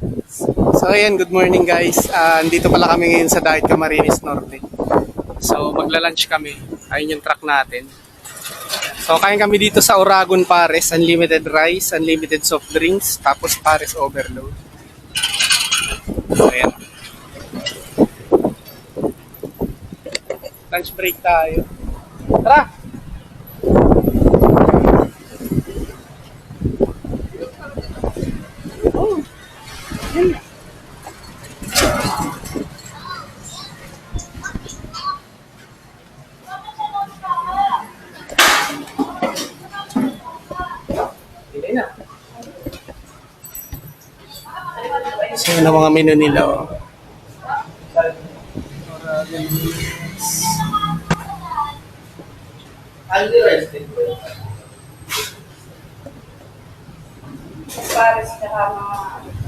So ayan, good morning guys. Ah, andito pala kami ngayon sa Diet Camarines Norte. So magla-lunch kami. Ayun yung truck natin. So kain kami dito sa Oragon Pares, unlimited rice, unlimited soft drinks, tapos Pares overload. So ayan. Lunch break tayo. Tara! Oh, yun. Hindi na. So, yun ang mga menu nila. Oh. Pares tsaka mga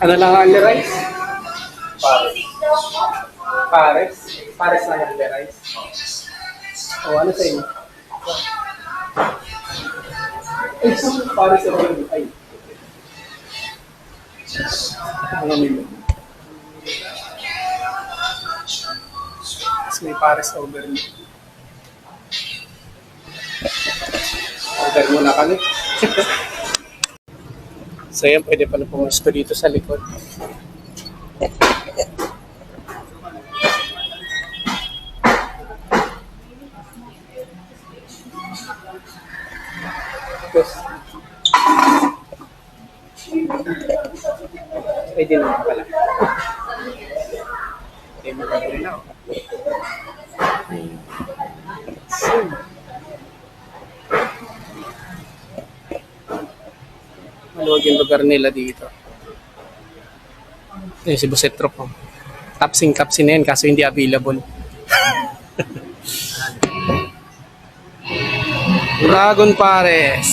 Ano lang ang rice? Pares. Pares? Pares lang ang rice? O, ano sa inyo? Ay, so, pares ang only Ay. Mga menu. Tapos may pares overload. Order muna kami. so yan, pwede pala pumusto dito sa likod. Tapos, pwede naman pala. Pwede mo na ako. Maluwag yung lugar nila dito. Ayun si Buset Trop. Oh. Tapsing tapsin na yan kaso hindi available. Dragon Pares.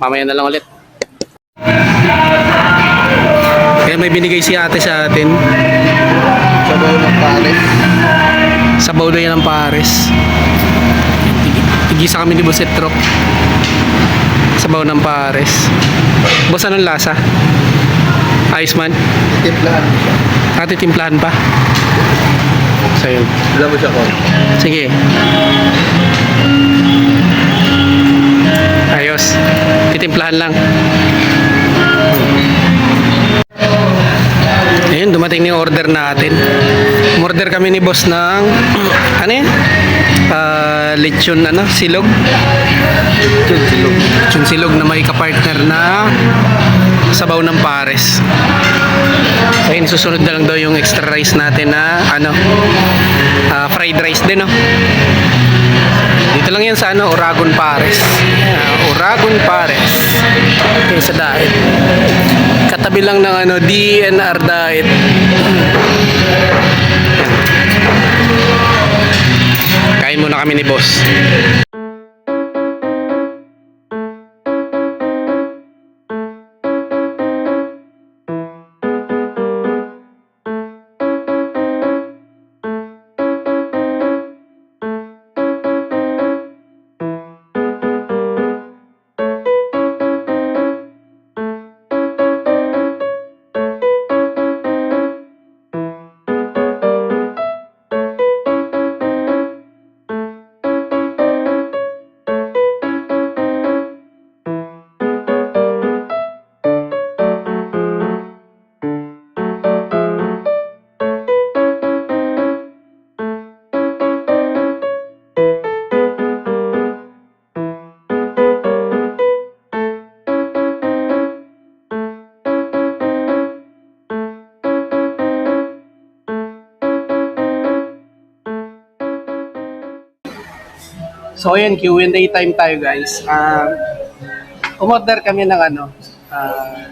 Mamaya na lang ulit. Kaya may binigay si ate sa atin. Sabaw ng pares. Sabaw na yan ng Pares. Tigisa kami ni Buset Trop. Sabaw ng Pares. Boss, anong lasa? Ayos man. Timplahan mo siya. Ate, timplahan pa. So yun. Alam mo siya ko. Sige. Ayos. Titimplahan lang. Ayun, dumating na order natin. Order kami ni boss ng, ano yan? Lechon, ano? Silog? Lechon silog. Lechon silog na may kapartner na sabaw ng pares. So yun, susunod na lang daw yung extra rice natin na, ano, ah, fried rice din, no? Dito lang yan sa ano, Oragon Pares. Yeah, Oragon Pares. Okay, sa diet. Katabi lang ng ano, DNR diet. Muna kami ni boss. So ayan, Q&A time tayo guys. Um, umorder kami ng ano, ah,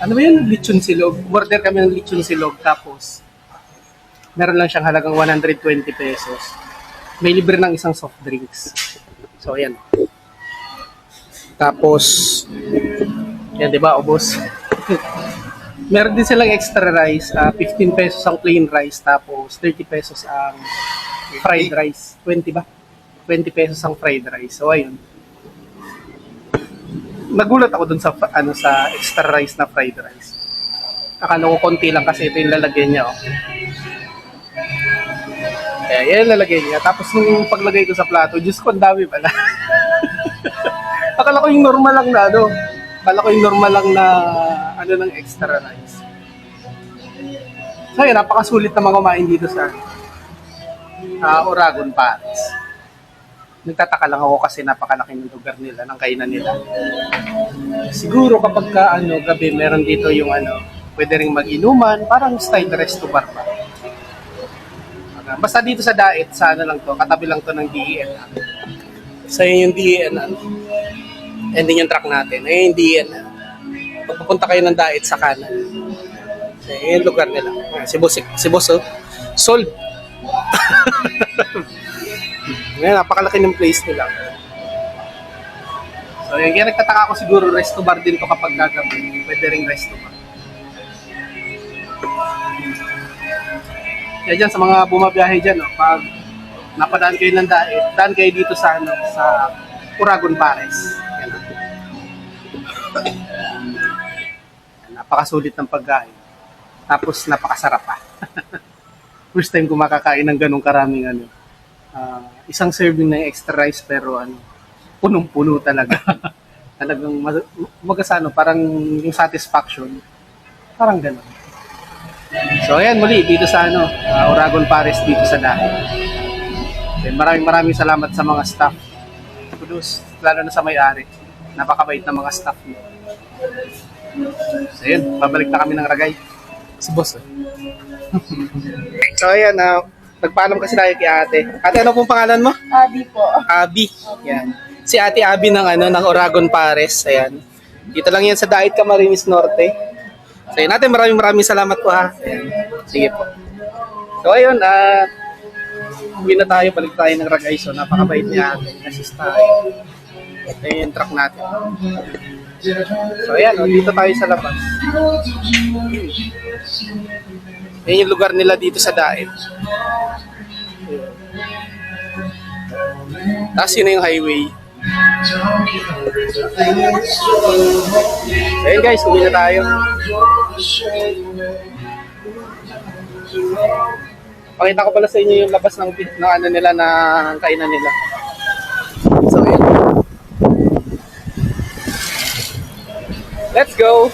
ano ba yun? Lechon silog. Umorder kami ng lechon silog tapos meron lang siyang halagang 120 pesos. May libre ng isang soft drinks. So ayan. Tapos, yan di ba, ubos. meron din silang extra rice. ah, 15 pesos ang plain rice tapos 30 pesos ang fried rice. 20 ba? 20 pesos ang fried rice. So, ayun. Nagulat ako dun sa, ano, sa extra rice na fried rice. Akala ko konti lang kasi ito yung lalagyan niya, oh. Kaya yan yung lalagyan niya. Tapos nung paglagay ko sa plato, Diyos ko, ang dami pala. Akala ko yung normal lang na, ano. Akala ko yung normal lang na, ano, ng extra rice. So, yun, napakasulit na mga kumain dito sa uh, Oragon, Paris. Nagtataka lang ako kasi napakalaki ng lugar nila, ng kainan nila. Siguro kapag ka, ano, gabi, meron dito yung ano, pwede rin mag-inuman, parang style resto bar ba. Ah, Basta dito sa Daet, sa ano lang to, katabi lang to ng DEN. ah. So yun yung DEN, din yung truck natin. Ayun yung DEN. Pag pupunta kayo ng Daet sa kanan. So, yun yung lugar nila. Si Boss, si Boss, oh. Sol. Ngayon, napakalaki ng place nila. So, yung kaya nagtataka ako siguro resto bar din to kapag gagabi. Pwede rin resto bar. Kaya dyan, sa mga bumabiyahe dyan, no, pag napadaan kayo ng daet, daan kayo dito sa, ano, sa Uragon Pares. Yan. Napakasulit ng pagkain. Tapos napakasarap pa. First time ko makakain ng ganong karaming ano. Ah, isang serving ng extra rice pero ano, punong-puno talaga. Talagang mas- magasano, parang yung satisfaction. Parang gano'n. So ayan muli dito sa ano, ah, Oragon Paris dito sa Dahil. Okay, maraming maraming salamat sa mga staff. Kudus, lalo na sa may-ari. Napakabait na mga staff niyo. So yun, babalik na kami ng Ragay. Si boss. eh. so ayan, ah, nagpaalam kasi tayo kay ate. Ate, ano pong pangalan mo? Abi po. Abi. Yan. Si Ate Abi ng ano ng Oragon Pares. Ayan. Dito lang yan sa Dait Camarines Norte. So yun natin maraming maraming salamat po ha. Ayan. Sige po. So ayun, ah uwi na tayo, balik tayo ng Ragay. So napakabait niya ate. Assist tayo. Ito yung truck natin. So ayan, oh, dito tayo sa labas. Yan yung lugar nila dito sa Daet. Tapos yun yung highway. So yun guys, uwi na tayo. Pakita ko pala sa inyo yung labas ng, ng ano nila na kainan nila. Let's go!